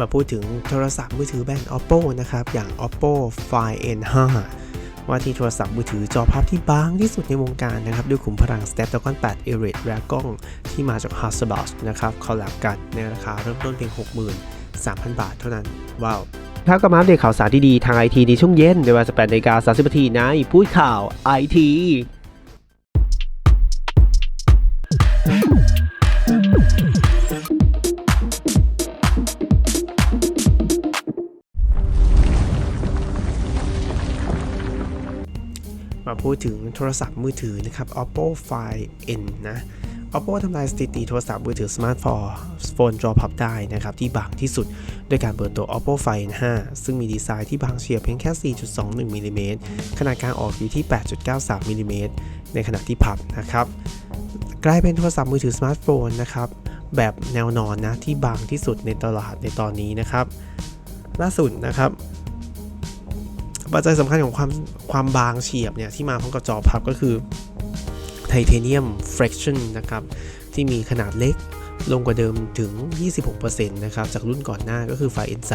มาพูดถึงโทรศัพท์มือถือแบรนด์ oppo นะครับ อย่าง oppo find n5 ว่าที่โทรศัพท์มือถือจอภาพที่บางที่สุดในวงการนะครับ ด้วยขุมพลัง Snapdragon 8 Elite และกล้องที่มาจาก Hasselblad นะครับคอลแลบกันในราคาเริ่มต้นเพียง 63,000 บาทเท่านั้น ว้าวครับก็มาอัปเดตข่าวสารดีๆ ทางไอทีในช่วงเย็นในเวลา18นาฬิกา30นาทีในพูดข่าวไอที มาพูดถึงโทรศัพท์มือถือนะครับ oppo find n นะ oppo ทำลายสถิติโทรศัพท์มือถือสมาร์ทโฟนโฟนจอพับได้นะครับ ที่บางที่สุดด้วยการเปิดตัว oppo find 5 ซึ่งมีดีไซน์ที่บางเฉียบเพียงแค่ 4.21มิลลิเมตรขนาดกลางออกอยู่ที่ 8.93มิลลิเมตรในขณะที่พับนะครับกลายเป็นโทรศัพท์มือถือสมาร์ทโฟนนะครับแบบแนวนอนนะที่บางที่สุดในตลาดในตอนนี้นะครับล่าสุดนะครับ ปัจจัยสำคัญของความความบางเฉียบเนี่ยที่มาพร้อมกับจอพับก็คือไทเทเนียม fraction นะครับที่มีขนาดเล็กลงกว่าเดิมถึง 26%นะครับจากรุ่นก่อนหน้าก็คือไฟ N3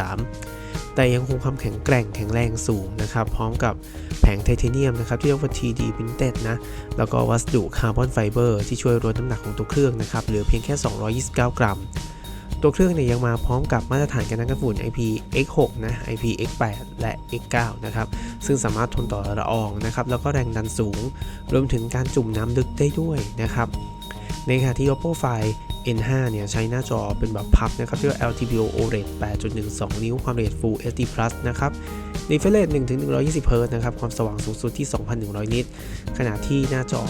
แต่ยังคงความแข็งแกร่งแข็งแรงสูงนะครับ พร้อมกับแผงไทเทเนียมนะครับที่เรียกว่า TD printed นะ แล้วก็วัสดุคาร์บอนไฟเบอร์ที่ช่วยลดน้ำหนักของตัวเครื่องนะครับ เหลือเพียงแค่ 229 กรัม ตัวเครื่องเนี่ยยังมาพร้อมกับมาตรฐานการกันฝุ่น IPX6 นะ IPX8 และ X9 นะครับ ซึ่งสามารถทนต่อละอองนะครับ แล้วก็แรงดันสูง รวมถึงการจุ่มน้ำลึกได้ด้วยนะครับ ในขณะที่ Oppo Find N5 เนี่ยใช้หน้าจอเป็นแบบพับนะครับที่เรียกว่า LTPO OLED 8.12 นิ้ว ความละเอียด Full HD Plus นะครับ refresh rate 1-120 Hz นะครับ ความสว่างสูงสุดที่ 2,100 นิต ขณะที่หน้าจอ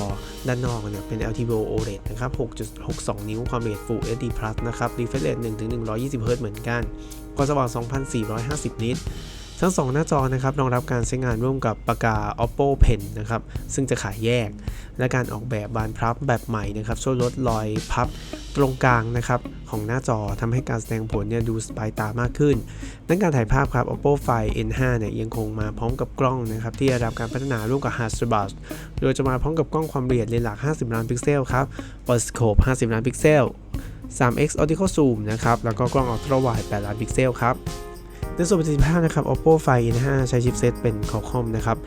ด้านนอกเนี่ยเป็น LTPO OLED นะครับ 6.62 นิ้ว ความละเอียด Full HD Plus นะครับ refresh rate 1-120 Hz เหมือนกัน ความสว่าง 2,450 นิต ทั้ง 2 หน้าจอนะครับรองรับการใช้งานร่วมกับปากกา Oppo Pen นะครับซึ่งจะขายแยก และการออกแบบบานพับแบบใหม่นะครับช่วยลดรอยพับตรงกลางนะครับของหน้าจอทำให้การแสดงผลเนี่ยดูสบายตามากขึ้นด้านการถ่ายภาพครับ Oppo Find N5 เนี่ยยังคงมาพร้อมกับกล้องนะครับที่ได้รับการพัฒนาร่วมกับ Hasselblad โดยจะมาพร้อมกับกล้องความละเอียดเลนส์หลัก 50 ล้านพิกเซลครับ Pi Scope 50 ล้านพิกเซล 3x Optical Zoom นะครับแล้วก็กล้อง Ultra Wide 8 ล้านพิกเซลครับ ในส่วนประสิทธิภาพนะครับ Oppo Find N5 ใช้ชิปเซตเป็น Qualcomm นะครับ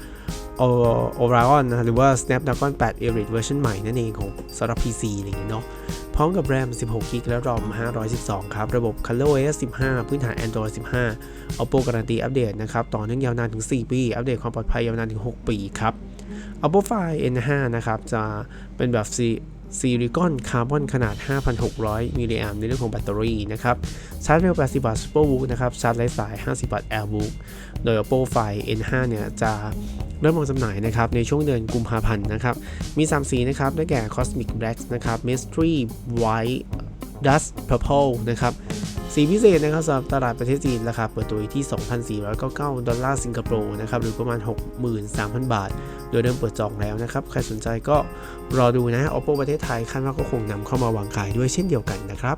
Orion นะหรือว่า Snapdragon 8 Elite เวอร์ชันใหม่นั่นเองของสำหรับ PC อะไรอย่างเงี้ยเนาะพร้อมกับ RAM 16 GB และ ROM 512 ครับ ระบบ ColorOS 15 พื้นฐาน Android 15 Oppo การันตีอัปเดตนะครับ ต่อเนื่องยาวนานถึง 4 ปี อัปเดตความปลอดภัยยาวนานถึง 6 ปีครับ Oppo Find N5 นะครับ จะเป็นแบบ ซิลิคอนคาร์บอนขนาด 5,600 มิลลิแอมในเรื่องของแบตเตอรี่นะครับชาร์จเร็ว 80บาท Super Book นะครับ ชาร์จไร้สาย 50บาท AirBook โดย Oppo Find N5 เนี่ยจะเริ่มวางจำหน่ายนะครับในช่วงเดือนกุมภาพันธ์นะครับมี 3 สีนะครับ ได้แก่ Cosmic Black นะครับ Mystery White Dust Purple นะครับ สีพิเศษนะครับสำหรับตลาดประเทศจีนราคาเปิดตัวที่ 2,499 ดอลลาร์สิงคโปร์นะครับหรือประมาณ 63,000 บาท โดยเริ่มเปิดจองแล้วนะครับ ใครสนใจก็รอดูนะ Oppo ประเทศไทยคาดว่าก็คงนำเข้ามาวางขายด้วยเช่นเดียวกันนะครับ